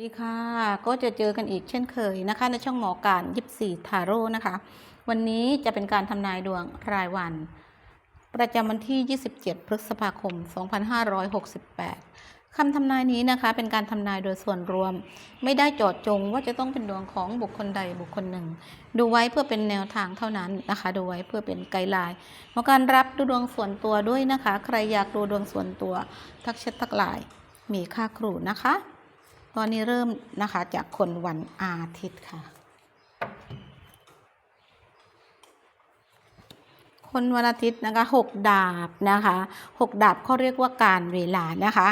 ดีค่ะ ก็จะเจอกันอีกเช่นเคยนะคะ ในช่องหมอการยิบสี่ทาโร่นะคะ วันนี้จะเป็นการทำนายดวงรายวัน ประจำวันที่ 27 พฤษภาคม 2568คำทำนายนี้นะคะ เป็นการทำนายโดยส่วนรวม ไม่ได้เจาะจงว่าจะต้องเป็นดวงของบุคคลใดบุคคลหนึ่ง ดูไว้เพื่อเป็นแนวทางเท่านั้นนะคะ ดูไว้เพื่อเป็นไกด์ไลน์หมอการรับดูดวงส่วนตัวด้วยนะคะ ใครอยากดูดวงส่วนตัว ทักแชททักไลน์มีค่าครูนะคะ ตอนนี้เริ่มนะคะจากคนวันอาทิตย์ค่ะ คนวันอาทิตย์นะคะหกดาบนะคะหกดาบเขาเรียกว่าการเวลานะคะ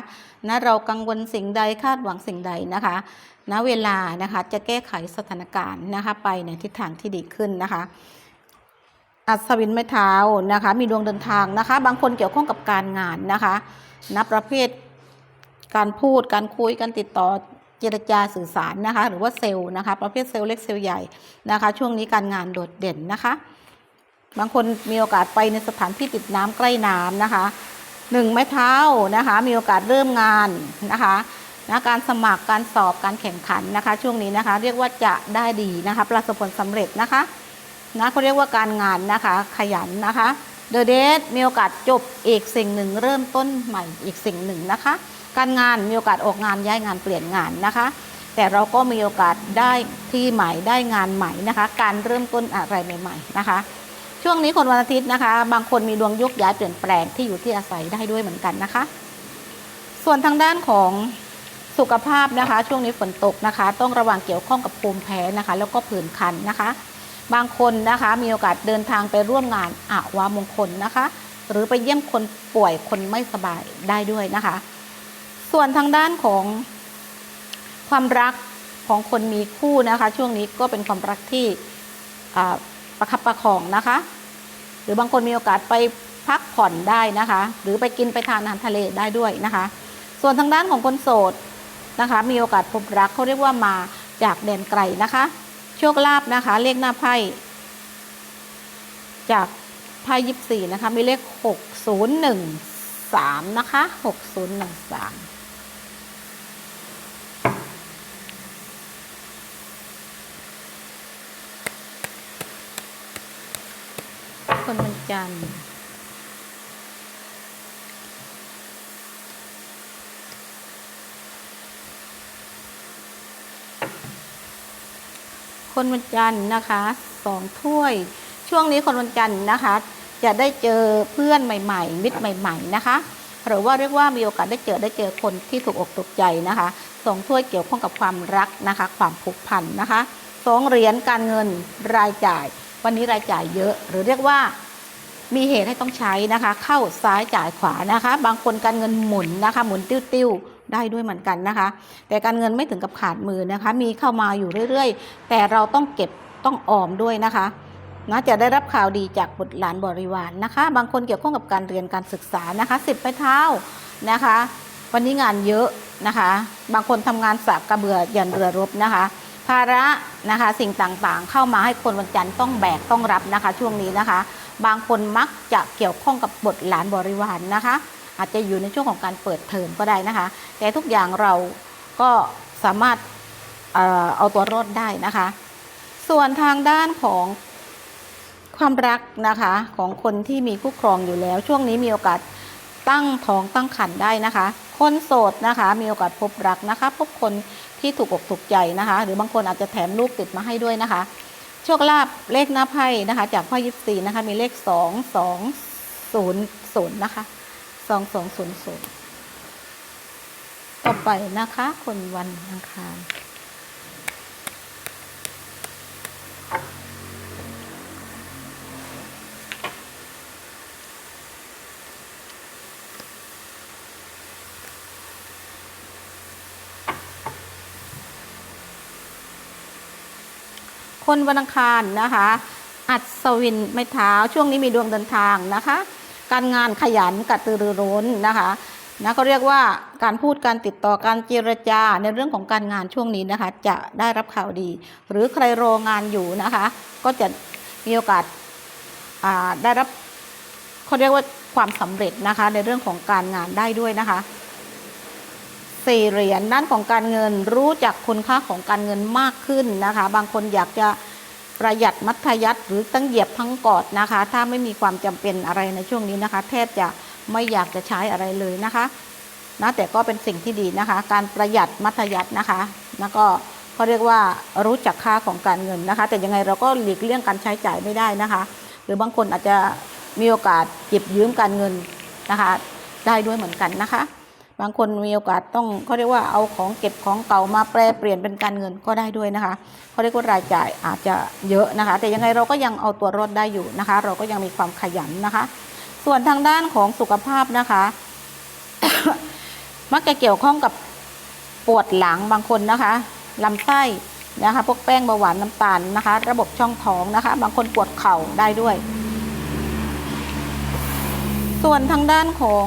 นะเรากังวลสิ่งใดคาดหวังสิ่งใดนะคะณเวลานะคะจะแก้ไขสถานการณ์นะคะไปในทิศทางที่ดีขึ้นนะคะอัศวินไม้เท้านะคะ มีดวงเดินทางนะคะ บางคนเกี่ยวข้องกับการงานนะคะนับประเภท การพูดการคุยการติดต่อเจรจาสื่อสารนะคะ หรือว่าเซลล์นะคะประเภทเซลล์เล็กเซลล์ใหญ่นะคะ ช่วงนี้การงานโดดเด่นนะคะ บางคนมีโอกาสไปในสถานที่ติดน้ำใกล้น้ำนะคะหนึ่งไม้เท้านะคะมีโอกาสเริ่มงานนะคะนะการสมัครการสอบการแข่งขันนะคะ ช่วงนี้นะคะ เรียกว่าจะได้ดีนะคะ ประสบผลสำเร็จนะคะนะเขาเรียกว่าการงานนะคะ ขยันนะคะเดอะเดทมีโอกาสจบอีกสิ่งหนึ่ง เริ่มต้นใหม่อีกสิ่งหนึ่งนะคะ การงานมีโอกาสออกงานย้ายงานเปลี่ยนงานนะคะ แต่เราก็มีโอกาสได้ที่ใหม่ได้งานใหม่นะคะ การเริ่มต้นอะไรใหม่ ๆนะคะ ช่วงนี้คนวันอาทิตย์นะคะ บางคนมีดวงยกย้ายเปลี่ยนแปลงที่อยู่ที่อาศัยได้ด้วยเหมือนกันนะคะ ส่วนทางด้านของสุขภาพนะคะ ช่วงนี้ฝนตกนะคะ ต้องระวังเกี่ยวข้องกับภูมิแพ้นะคะ แล้วก็ผื่นคันนะคะ บางคนนะคะมีโอกาสเดินทางไปร่วมงานอาวามงคลนะคะ หรือไปเยี่ยมคนป่วยคนไม่สบายได้ด้วยนะคะ ส่วนทางด้านของความรักของคนมีคู่นะคะ ช่วงนี้ก็เป็นความรักที่ประคับประคองนะคะ หรือบางคนมีโอกาสไปพักผ่อนได้นะคะ หรือไปกินไปทานอาหารทะเลได้ด้วยนะคะ ส่วนทางด้านของคนโสดนะคะ มีโอกาสพบรักเขาเรียกว่ามาจากแดนไกลนะคะ โชคลาภนะคะเลขหน้าไพ่จากไพ่ยิบสี่นะคะมีเลขหกศูนย์หนึ่งสามนะคะหกศูนย์หนึ่งสาม คนวันจันทร์คนวันจันทร์นะคะสองถ้วย ช่วงนี้คนวันจันทร์นะคะ จะได้เจอเพื่อนใหม่ๆ มิตรใหม่ ๆ นะคะหรือว่าเรียกว่ามีโอกาสได้เจอได้เจอคนที่ถูกอกถูกใจนะคะสองถ้วยเกี่ยวข้องกับความรักนะคะ ความผูกพันนะคะสองเหรียญการเงินรายจ่าย วันนี้รายจ่ายเยอะ หรือเรียกว่ามีเหตุให้ต้องใช้นะคะ เข้าซ้ายจ่ายขวานะคะ บางคนการเงินหมุนนะคะ หมุนติ้วๆได้ด้วยเหมือนกันนะคะ แต่การเงินไม่ถึงกับขาดมือนะคะ มีเข้ามาอยู่เรื่อยๆ แต่เราต้องเก็บต้องออมด้วยนะคะนะจะได้รับข่าวดีจากบุตรหลานบริวารนะคะ บางคนเกี่ยวข้องกับการเรียนการศึกษานะคะสิบไปเท้านะคะ วันนี้งานเยอะนะคะ บางคนทำงานสากกระเบือยันเรือรบนะคะ ภาระนะคะสิ่งต่างๆ เข้ามาให้คนวันจันทร์ต้องแบกต้องรับนะคะ ช่วงนี้นะคะ บางคนมักจะเกี่ยวข้องกับบทหลานบริวารนะคะ อาจจะอยู่ในช่วงของการเปิดเทอมก็ได้นะคะ แต่ทุกอย่างเราก็สามารถเอเอาตัวรอดได้นะคะ ส่วนทางด้านของความรักนะคะของคนที่มีคู่ครองอยู่แล้ว ช่วงนี้มีโอกาสตั้งท้องตั้งครรภ์ได้นะคะ คนโสดนะคะ มีโอกาสพบรักนะคะ พบคน ที่ถูกอกถูกใจนะคะ หรือบางคนอาจจะแถมลูกติดมาให้ด้วยนะคะ โชคลาภเลขหน้าไพ่นะคะ จากไพ่ยิปซีนะคะ มีเลขสองสองศูนย์ศูนย์นะคะสองสองศูนย์ศูนย์ต่อไปนะคะ คนวันอังคาร คนวันอังคารนะคะ อัศวินไม้เท้าช่วงนี้มีดวงเดินทางนะคะ การงานขยันกระตือรือร้นนะคะนะเขาเรียกว่าการพูดการติดต่อการเจรจาในเรื่องของการงานช่วงนี้นะคะ จะได้รับข่าวดี หรือใครรองานอยู่นะคะ ก็จะมีโอกาสได้รับเขาเรียกว่าความสำเร็จนะคะ ในเรื่องของการงานได้ด้วยนะคะ สี่เหรียญด้านของการเงินรู้จักคุณค่าของการเงินมากขึ้นนะคะ บางคนอยากจะประหยัดมัธยัติหรือตั้งเหยียบทั้งกอดนะคะ ถ้าไม่มีความจำเป็นอะไรในช่วงนี้นะคะ แทบจะไม่อยากจะใช้อะไรเลยนะคะนะแต่ก็เป็นสิ่งที่ดีนะคะ การประหยัดมัธยัตินะคะแล้วก็เขาเรียกว่ารู้จักค่าของการเงินนะคะ แต่ยังไงเราก็หลีกเลี่ยงการใช้จ่ายไม่ได้นะคะ หรือบางคนอาจจะมีโอกาสหยิบยืมการเงินนะคะ ได้ด้วยเหมือนกันนะคะ บางคนมีโอกาสต้องเขาเรียกว่าเอาของเก็บของเก่ามาแปลเปลี่ยนเป็นการเงินก็ได้ด้วยนะคะเขาเรียกว่ารายจ่ายอาจจะเยอะนะคะ แต่ยังไงเราก็ยังเอาตัวรอดได้อยู่นะคะ เราก็ยังมีความขยันนะคะ ส่วนทางด้านของสุขภาพนะคะ มักจะเกี่ยวข้องกับปวดหลังบางคนนะคะลำไส้นะคะพวกแป้งเบาหวานน้ำตาลนะคะ ระบบช่องท้องนะคะ บางคนปวดเข่าได้ด้วย ส่วนทางด้านของ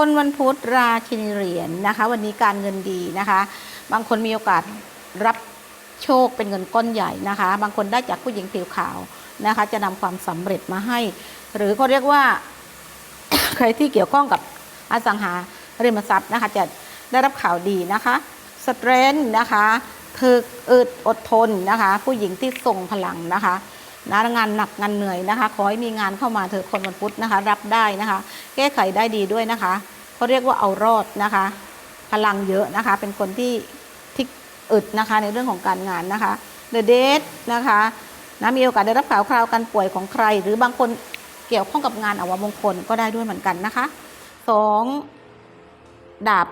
คนวันพุธราชินีเหรียญนะคะ วันนี้การเงินดีนะคะ บางคนมีโอกาสรับโชคเป็นเงินก้อนใหญ่นะคะ บางคนได้จากผู้หญิงผิวขาวนะคะ จะนำความสำเร็จมาให้ หรือเขาเรียกว่าใครที่เกี่ยวข้องกับอสังหาริมทรัพย์นะคะ จะได้รับข่าวดีนะคะสเตรนนะคะถึกอึดอดทนนะคะ ผู้หญิงที่ทรงพลังนะคะ นะงานหนักงานเหนื่อยนะคะ ขอให้มีงานเข้ามาเถอะคนวันพุธนะคะ รับได้นะคะ แก้ไขได้ดีด้วยนะคะเขาเรียกว่าเอารอดนะคะ พลังเยอะนะคะ เป็นคนที่ที่อึดนะคะในเรื่องของการงานนะคะเดอะเดทนะคะนะมีโอกาสได้รับข่าวคราวการป่วยของใคร หรือบางคนเกี่ยวข้องกับงานอวมงคลก็ได้ด้วยเหมือนกันนะคะสองดาบ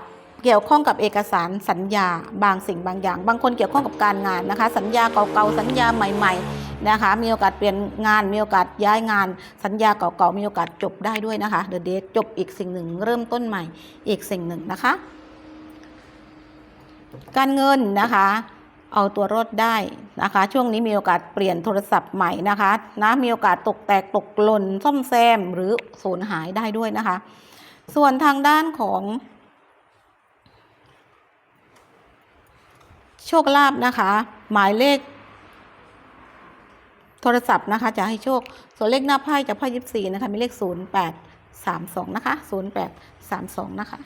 เกี่ยวข้องกับเอกสารสัญญาบางสิ่งบางอย่าง บางคนเกี่ยวข้องกับการงานนะคะ สัญญาเก่าๆสัญญาใหม่ ๆ นะคะ มีโอกาสเปลี่ยนงาน มีโอกาสย้ายงาน สัญญาเก่าๆ มีโอกาสจบได้ด้วยนะคะ เดอะเดทจบอีกสิ่งหนึ่ง เริ่มต้นใหม่อีกสิ่งหนึ่งนะคะ การเงินนะคะเอาตัวรอดได้นะคะ ช่วงนี้มีโอกาสเปลี่ยนโทรศัพท์ใหม่นะคะนะมีโอกาสตกแตกตกหล่นซ่อมแซมหรือสูญหายได้ด้วยนะคะ ส่วนทางด้านของ โชคลาภนะคะ หมายเลข โทรศัพท์นะคะจะให้โชค ส่วนเลขหน้าไพ่จากไพ่ยิบสี่นะคะมีเลขศูนย์แปดสามสองนะคะศูนย์แปดสามสองนะคะ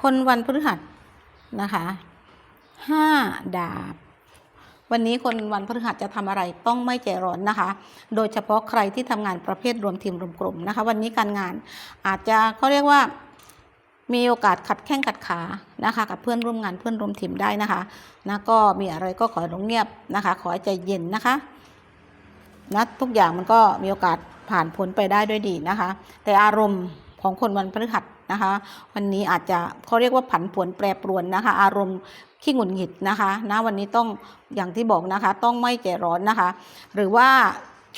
คนวันพฤหัสนะคะ ห้าดาบ วันนี้คนวันพฤหัสจะทำอะไรต้องไม่ใจร้อนนะคะ โดยเฉพาะใครที่ทำงานประเภทรวมทีมรวมกลุ่มนะคะ วันนี้การงานอาจจะเขาเรียกว่ามีโอกาสขัดแข้งขัดขานะคะ กับเพื่อนร่วมงานเพื่อนร่วมทีมได้นะคะนะก็มีอะไรก็ขอให้เงียบนะคะ ขอให้ใจเย็นนะคะนะทุกอย่างมันก็มีโอกาสผ่านพ้นไปได้ด้วยดีนะคะ แต่อารมณ์ ของคนวันพฤหัสนะคะ วันนี้อาจจะเขาเรียกว่าผันผวนแปรปรวนนะคะ อารมณ์ขี้หงุดหงิดนะคะนะวันนี้ต้องอย่างที่บอกนะคะ ต้องไม่ใจร้อนนะคะ หรือว่า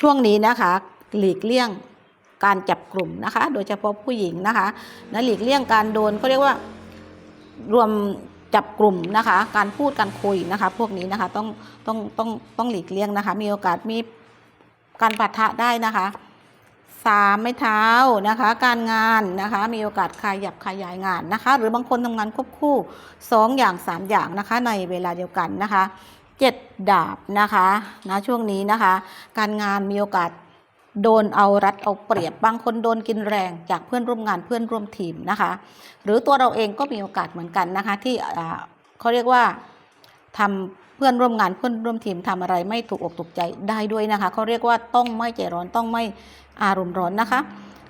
ช่วงนี้นะคะ หลีกเลี่ยงการจับกลุ่มนะคะ โดยเฉพาะผู้หญิงนะคะนะหลีกเลี่ยงการโดนเขาเรียกว่ารวมจับกลุ่มนะคะ การพูดการคุยนะคะ พวกนี้นะคะต้องต้องต้องต้องหลีกเลี่ยงนะคะ มีโอกาสมีการปะทะได้นะคะ สามไม้เท้านะคะ การงานนะคะ มีโอกาสขยับขยายงานนะคะ หรือบางคนทำงานควบคู่สองอย่างสามอย่างนะคะ ในเวลาเดียวกันนะคะเจ็ดดาบนะคะนะช่วงนี้นะคะ การงานมีโอกาสโดนเอารัดเอาเปรียบบางคนโดนกินแรงจากเพื่อนร่วมงานเพื่อนร่วมทีมนะคะ หรือตัวเราเองก็มีโอกาสเหมือนกันนะคะ ที่เขาเรียกว่าทำเพื่อนร่วมงานเพื่อนร่วมทีมทำอะไรไม่ถูกอกถูกใจได้ด้วยนะคะเขาเรียกว่าต้องไม่ใจร้อนต้องไม่อารมณ์ร้อนนะคะ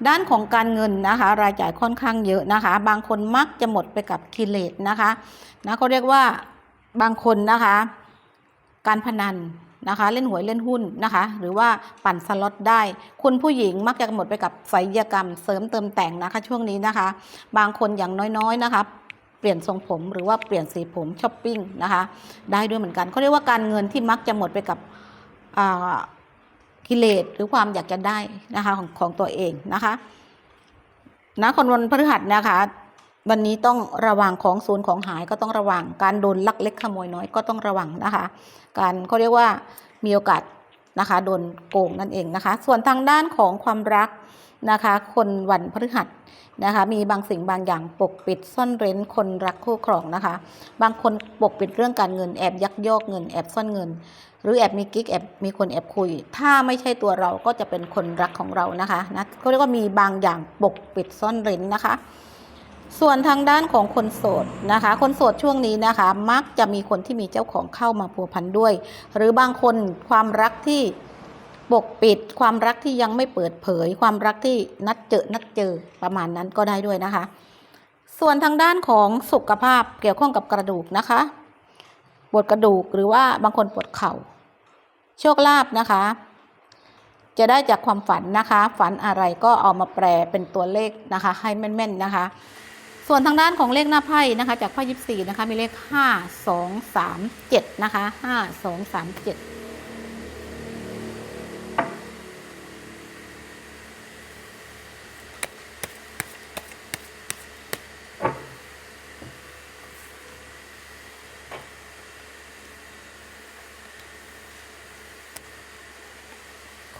ด้านของการเงินนะคะ รายจ่ายค่อนข้างเยอะนะคะ บางคนมักจะหมดไปกับกิเลสนะคะนะเขาเรียกว่าบางคนนะคะ การพนันนะคะเล่นหวยเล่นหุ้นนะคะ หรือว่าปั่นสล็อตได้ คุณผู้หญิงมักจะหมดไปกับไสยกรรมเสริมเติมแต่งนะคะ ช่วงนี้นะคะ บางคนอย่างน้อยๆนะคะ เปลี่ยนทรงผมหรือว่าเปลี่ยนสีผมช้อปปิ้งนะคะได้ด้วยเหมือนกันเขาเรียกว่าการเงินที่มักจะหมดไปกับกิเลสหรือความอยากจะได้นะคะของของตัวเองนะคะนะคนวันพฤหัสนะคะวันนี้ต้องระวังของศูนย์ของหายก็ต้องระวัง การโดนลักเล็กขโมยน้อยก็ต้องระวังนะคะ การเขาเรียกว่ามีโอกาสนะคะโดนโกงนั่นเองนะคะ ส่วนทางด้านของความรัก นะคะ คนวันพฤหัสนะคะ มีบางสิ่งบางอย่างปกปิดซ่อนเร้นคนรักคู่ครองนะคะ บางคนปกปิดเรื่องการเงินแอบยักยอกเงินแอบซ่อนเงิน หรือแอบมีกิ๊กแอบมีคนแอบคุย ถ้าไม่ใช่ตัวเราก็จะเป็นคนรักของเรานะคะนะก็เรียกว่ามีบางอย่างปกปิดซ่อนเร้นนะคะส่วนทางด้านของคนโสดนะคะ คนโสดช่วงนี้นะคะ มักจะมีคนที่มีเจ้าของเข้ามาพัวพันด้วย หรือบางคนความรักที่ ปกปิดความรักที่ยังไม่เปิดเผย ความรักที่นัดเจอนัดเจอประมาณนั้นก็ได้ด้วยนะคะ ส่วนทางด้านของสุขภาพเกี่ยวข้องกับกระดูกนะคะปวดกระดูกหรือว่าบางคนปวดเข่า โชคลาภนะคะ จะได้จากความฝันนะคะ ฝันอะไรก็เอามาแปลเป็นตัวเลขนะคะ ให้แม่นๆนะคะ ส่วนทางด้านของเลขหน้าไพ่นะคะ จากไพ่ยิบสี่นะคะมีเลขห้าสองสามเจ็ดนะคะห้าสองสามเจ็ด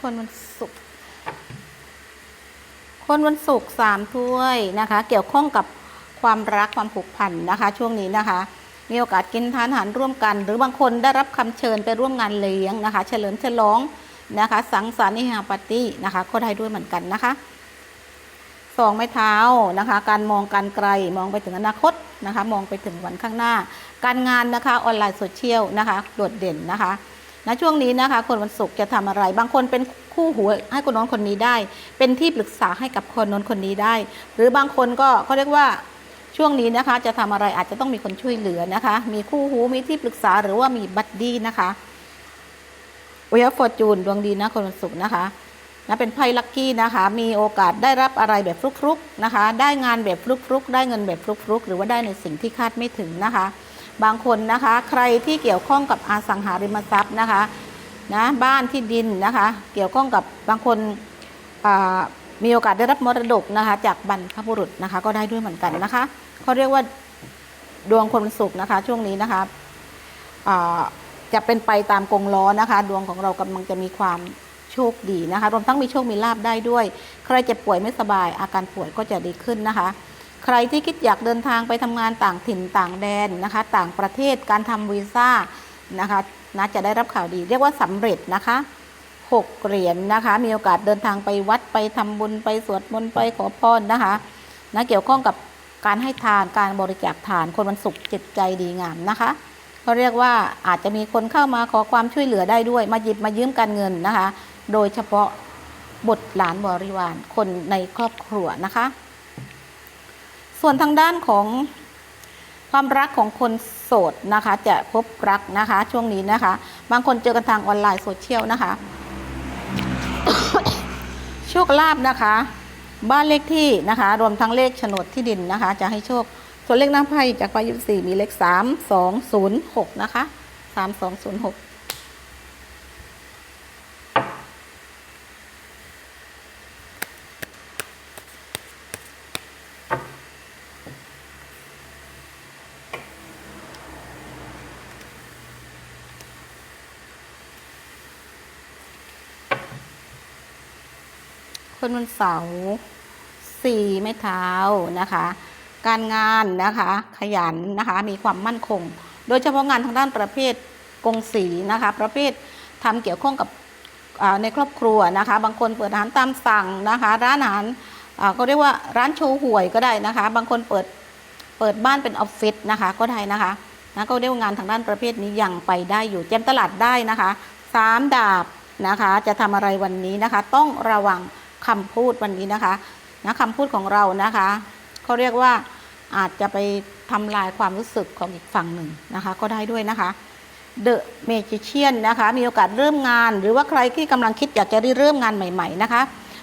คนวันศุกร์คนวันศุกร์สามถ้วยนะคะ เกี่ยวข้องกับความรักความผูกพันนะคะ ช่วงนี้นะคะ มีโอกาสกินทานอาหารร่วมกัน หรือบางคนได้รับคำเชิญไปร่วมงานเลี้ยงนะคะ เฉลิมฉลองนะคะ สังสรรค์นิฮาปาร์ตี้นะคะ ก็ได้ด้วยเหมือนกันนะคะสองไม้เท้านะคะ การมองการไกลมองไปถึงอนาคตนะคะ มองไปถึงวันข้างหน้า การงานนะคะออนไลน์โซเชียลนะคะ โดดเด่นนะคะ ณช่วงนี้นะคะ คนวันศุกร์จะทำอะไร บางคนเป็นคู่หูให้คนน้นคนนี้ได้ เป็นที่ปรึกษาให้กับคนน้นคนนี้ได้ หรือบางคนก็เขาเรียกว่าช่วงนี้นะคะจะทำอะไรอาจจะต้องมีคนช่วยเหลือนะคะ มีคู่หูมีที่ปรึกษาหรือว่ามีบัดดี้นะคะวิยฟอร์จูนดวงดีนะคนวันศุกร์นะคะนะเป็นไพ่ลัคกี้นะคะ มีโอกาสได้รับอะไรแบบฟลุกๆนะคะ ได้งานแบบฟลุกๆ ได้เงินแบบฟลุกๆ หรือว่าได้ในสิ่งที่คาดไม่ถึงนะคะ บางคนนะคะ ใครที่เกี่ยวข้องกับอสังหาริมทรัพย์นะคะนะบ้านที่ดินนะคะ เกี่ยวข้องกับบางคนมีโอกาสได้รับมรดกนะคะ จากบรรพบุรุษนะคะ ก็ได้ด้วยเหมือนกันนะคะเขาเรียกว่าดวงคนวันศุกนะคะ ช่วงนี้นะคะจะเป็นไปตามกงล้อนะคะ ดวงของเรากำลังจะมีความโชคดีนะคะ รวมทั้งมีโชคมีลาบได้ด้วย ใครจ็บป่วยไม่สบายอาการป่วยก็จะดีขึ้นนะคะ ใครที่คิดอยากเดินทางไปทำงานต่างถิ่นต่างแดนนะคะ ต่างประเทศการทำวีซ่านะคะนะจะได้รับข่าวดีเรียกว่าสำเร็จนะคะหกเหรียญนะคะ มีโอกาสเดินทางไปวัดไปทำบุญไปสวดมนต์ไปขอพรนะคะนะเกี่ยวข้องกับการให้ทานการบริจาคทานคนวันศุกร์จิตใจดีงามนะคะเขาเรียกว่าอาจจะมีคนเข้ามาขอความช่วยเหลือได้ด้วย มาหยิบมายืมการเงินนะคะ โดยเฉพาะบุตรหลานบริวารคนในครอบครัวนะคะ ส่วนทางด้านของความรักของคนโสดนะคะ จะพบรักนะคะ ช่วงนี้นะคะ บางคนเจอกันทางออนไลน์โซเชียลนะคะ โชคลาภนะคะ บ้านเลขที่นะคะ รวมทั้งเลขโฉนดที่ดินนะคะ จะให้โชค ส่วนเลขหน้าไพ่จากไพ่ยี่สี่มีเลขสามสองศูนย์หกนะคะสามสองศูนย์หก คนวันเสาร์สี่ไม้เท้านะคะ การงานนะคะขยันนะคะมีความมั่นคง โดยเฉพาะงานทางด้านประเภทกงสีนะคะ ประเภททำเกี่ยวข้องกับในครอบครัวนะคะ บางคนเปิดอาหารตามสั่งนะคะ ร้านอาหารก็เรียกว่าร้านโชว์หวยก็ได้นะคะ บางคนเปิดเปิดบ้านเป็นออฟฟิศนะคะก็ได้นะคะนะก็เรียกว่างานทางด้านประเภทนี้ยังไปได้อยู่แจมตลาดได้นะคะสามดาบนะคะ จะทำอะไรวันนี้นะคะ ต้องระวัง คำพูดวันนี้นะคะนะคำพูดของเรานะคะเขาเรียกว่าอาจจะไปทำลายความรู้สึกของอีกฝั่งหนึ่งนะคะ ก็ได้ด้วยนะคะเดอะเมจิเชียนนะคะ มีโอกาสเริ่มงาน หรือว่าใครที่กำลังคิดอยากจะเริ่มงานใหม่ ๆนะคะ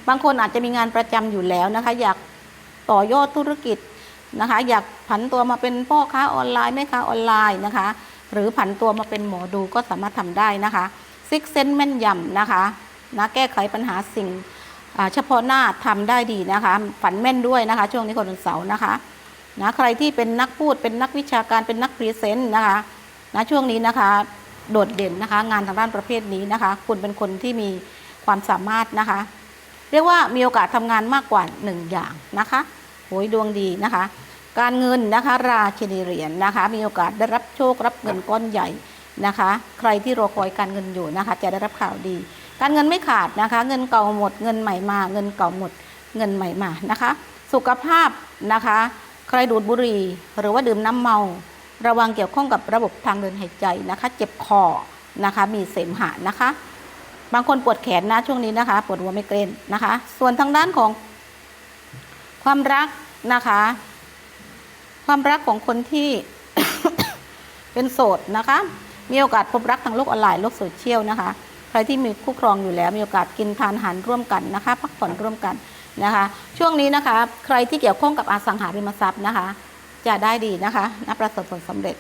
บางคนอาจจะมีงานประจำอยู่แล้วนะคะ อยากต่อยอดธุรกิจนะคะ อยากผันตัวมาเป็นพ่อค้าออนไลน์แม่ค้าออนไลน์นะคะ หรือผันตัวมาเป็นหมอดูก็สามารถทำได้นะคะซิกเซนแม่นยำนะคะนะแก้ไขปัญหาสิ่ง เฉพาะหน้าทำได้ดีนะคะ ฝันแม่นด้วยนะคะ ช่วงนี้คนวันเสาร์นะคะนะใครที่เป็นนักพูดเป็นนักวิชาการเป็นนักพรีเซนต์นะคะนะช่วงนี้นะคะ โดดเด่นนะคะ งานทางด้านประเภทนี้นะคะ คุณเป็นคนที่มีความสามารถนะคะ เรียกว่ามีโอกาสทำงานมากกว่าหนึ่งอย่างนะคะโหยดวงดีนะคะ การเงินนะคะ ราชินีเหรียญนะคะ มีโอกาสได้รับโชครับเงินก้อนใหญ่นะคะ ใครที่รอคอยการเงินอยู่นะคะ จะได้รับข่าวดี การเงินไม่ขาดนะคะ เงินเก่าหมด เงินใหม่มา เงินเก่าหมด เงินใหม่มานะคะ สุขภาพนะคะ ใครดูดบุหรี่หรือว่าดื่มน้ำเมา ระวังเกี่ยวข้องกับระบบทางเดินหายใจนะคะ เจ็บคอนะคะ มีเสมหะนะคะ บางคนปวดแขนนะช่วงนี้นะคะ ปวดหัวไม่เกรนนะคะ ส่วนทางด้านของความรักนะคะ ความรักของคนที่เป็นโสดนะคะ มีโอกาสพบรักทางโลกออนไลน์โลกโซเชียลนะคะ ใครที่มีคู่ครองอยู่แล้วมีโอกาสกินทานอาหารร่วมกันนะคะ พักผ่อนร่วมกันนะคะ ช่วงนี้นะคะใครที่เกี่ยวข้องกับอสังหาริมทรัพย์นะคะ จะได้ดีนะคะนับประสบผลสำเร็จ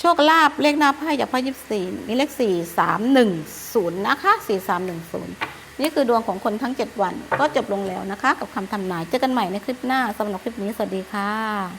โชคลาภเลขหน้าไพ่จากไพ่ยิบสี่มีเลขสี่สามหนึ่งศูนย์นะคะสี่สามหนึ่งศูนย์นี่คือดวงของคนทั้ง 7 วันก็จบลงแล้วนะคะ กับคำทำนาย เจอกันใหม่ในคลิปหน้าสำหรับคลิปนี้ สวัสดีค่ะ